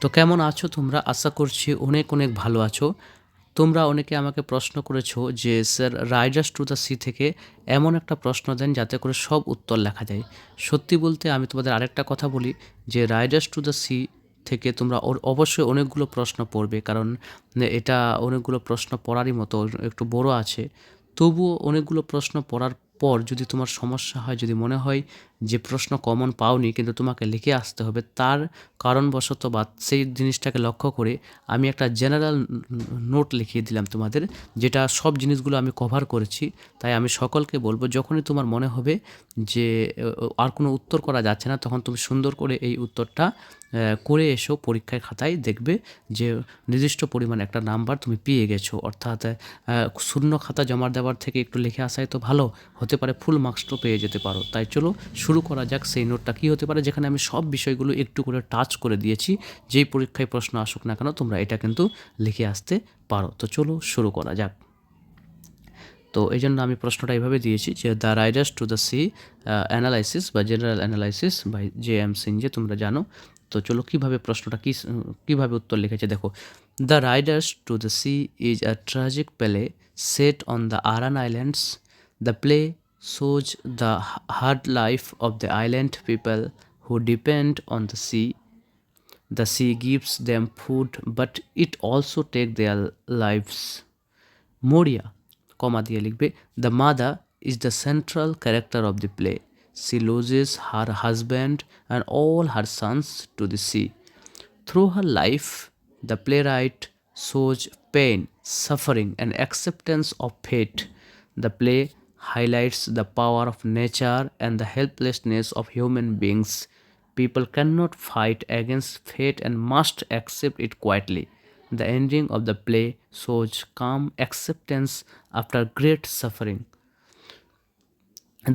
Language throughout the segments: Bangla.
তো কেমন আছো তোমরা? আশা করছি অনেক অনেক ভালো আছো। তোমরা অনেকে আমাকে প্রশ্ন করেছ যে, sir, riders to the sea থেকে এমন একটা প্রশ্ন দেন যাতে করে সব উত্তর লেখা যায়। সত্যি বলতে আমি তোমাদের আরেকটা কথা বলি যে, রাইডার্স টু দ্য সি থেকে তোমরা ওর অবশ্যই অনেকগুলো প্রশ্ন পড়বে, কারণ এটা অনেকগুলো প্রশ্ন পড়ারই মতো, একটু বড় আছে। তবুও অনেকগুলো প্রশ্ন পড়ার পর যদি তোমার সমস্যা হয়, যদি মনে হয় যে প্রশ্ন কমন পাওনি, কিন্তু তোমাকে লিখে আসতে হবে। তার কারণবশত বা সেই জিনিসটাকে লক্ষ্য করে আমি একটা জেনারেল নোট লিখিয়ে দিলাম তোমাদের, যেটা সব জিনিসগুলো আমি কভার করেছি। তাই আমি সকলকে বলব, যখনই তোমার মনে হবে যে আর কোনো উত্তর করা যাচ্ছে না, তখন তুমি সুন্দর করে এই উত্তরটা করে এসো পরীক্ষায় খাতায়, দেখবে যে নির্দিষ্ট পরিমাণ একটা নাম্বার তুমি পেয়ে গেছো। অর্থাৎ শূন্য খাতা জমা দেওয়ার থেকে একটু লিখে আসাই তো ভালো, হতে পারে ফুল মার্কসটাও পেয়ে যেতে পারো। তাই চলো শুরু করা যাক সেই নোটটা। কী হতে পারে? যেখানে আমি সব বিষয়গুলো একটু করে টাচ করে দিয়েছি। যেই পরীক্ষায় প্রশ্ন আসুক না কেন, তোমরা এটা কিন্তু লিখে আসতে পারো। তো চলো শুরু করা যাক। তো এই জন্য আমি প্রশ্নটা এইভাবে দিয়েছি যে the riders to the sea analysis বা general analysis by J M Singh যে তোমরা জানো? তো চলো কীভাবে প্রশ্নটা কী, কীভাবে উত্তর লিখেছে দেখো। The riders to the sea is a tragic play set on the Aran islands the play shows the hard life of the island people who depend on the sea the sea gives them food but it also take their lives Moria, comma দিয়ে লিখবে the mother is the central character of the play she loses her husband and all her sons to the sea through her life the playwright shows pain suffering and acceptance of fate the play highlights the power of nature and the helplessness of human beings. People cannot fight against fate and must accept it quietly. The ending of the play shows calm acceptance after great suffering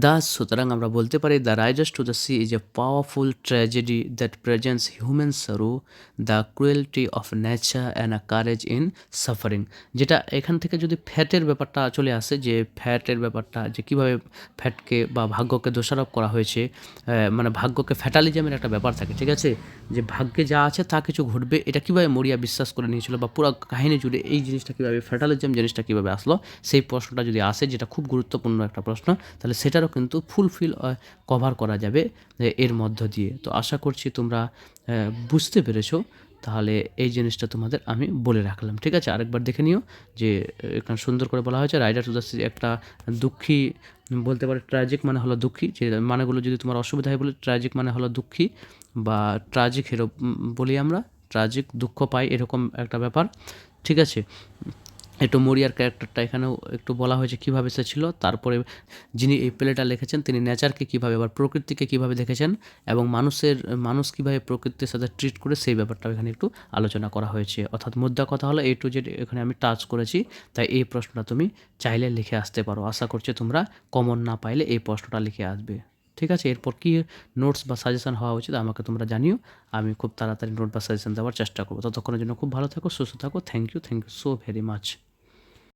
Thus, সুতরাং আমরা বলতে পারি the riders to the sea is a powerful tragedy that presents human sorrow the cruelty of nature and a courage in suffering যেটা এখান থেকে যদি ফ্যাটের ব্যাপারটা চলে আসে যে ফ্যাটের ব্যাপারটা যে কীভাবে ফ্যাটকে বা ভাগ্যকে দোষারোপ করা হয়েছে মানে ভাগ্যকে ফ্যাটালিজমের একটা ব্যাপার থাকে ঠিক আছে? যে ভাগ্যে যা আছে তা কিছু ঘটবে এটা কীভাবে মরিয়া বিশ্বাস করে নিয়েছিল বা পুরো কাহিনী জুড়ে এই জিনিসটা কীভাবে ফ্যাটালিজম জিনিসটা কীভাবে আসলো সেই প্রশ্নটা যদি আসে যেটা খুব গুরুত্বপূর্ণ একটা প্রশ্ন তাহলে সেটারও কিন্তু ফুলফিল কভার করা যাবে এর মধ্য দিয়ে। তো আশা করছি তোমরা বুঝতে পেরেছ। তাহলে এই জিনিসটা তোমাদের আমি বলে রাখলাম। ঠিক আছে? আরেকবার দেখে নিও যে এখানে সুন্দর করে বলা হয়েছে রাইডার টু দ্য একটা দুঃখী, বলতে পারে ট্র্যাজিক মানে হলো দুঃখী। যে, মানেগুলো যদি তোমার অসুবিধা হয় বলে ট্র্যাজিক মানে হলো দুঃখী বা ট্র্যাজিক হিরো বলি আমরা ট্রাজিক দুঃখ পাই এরকম একটা ব্যাপার। ঠিক আছে? একটু মরিয়ার ক্যারেক্টারটা এখানেও একটু বলা হয়েছে কীভাবে সে ছিল। তারপরে যিনি এই প্লেটা লিখেছেন, তিনি নেচারকে কীভাবে আবার প্রকৃতিকে কীভাবে দেখেছেন এবং মানুষের, মানুষ কীভাবে প্রকৃতির সাথে ট্রিট করে সেই ব্যাপারটাও এখানে একটু আলোচনা করা হয়েছে। অর্থাৎ মুদ্রা কথা হলো এই টু জেড এখানে আমি টাচ করেছি, তাই এই প্রশ্নটা তুমি চাইলে লিখে আসতে পারো। আশা করছি তোমরা কমন না পাইলে এই প্রশ্নটা লিখে আসবে। ঠিক আছে? এরপর কী নোটস বা সাজেশান হওয়া উচিত আমাকে তোমরা জানিও। আমি খুব তাড়াতাড়ি নোট বা সাজেশান দেওয়ার চেষ্টা করব। ততক্ষণের জন্য খুব ভালো থাকো, সুস্থ থাকো। Thank you thank you so very much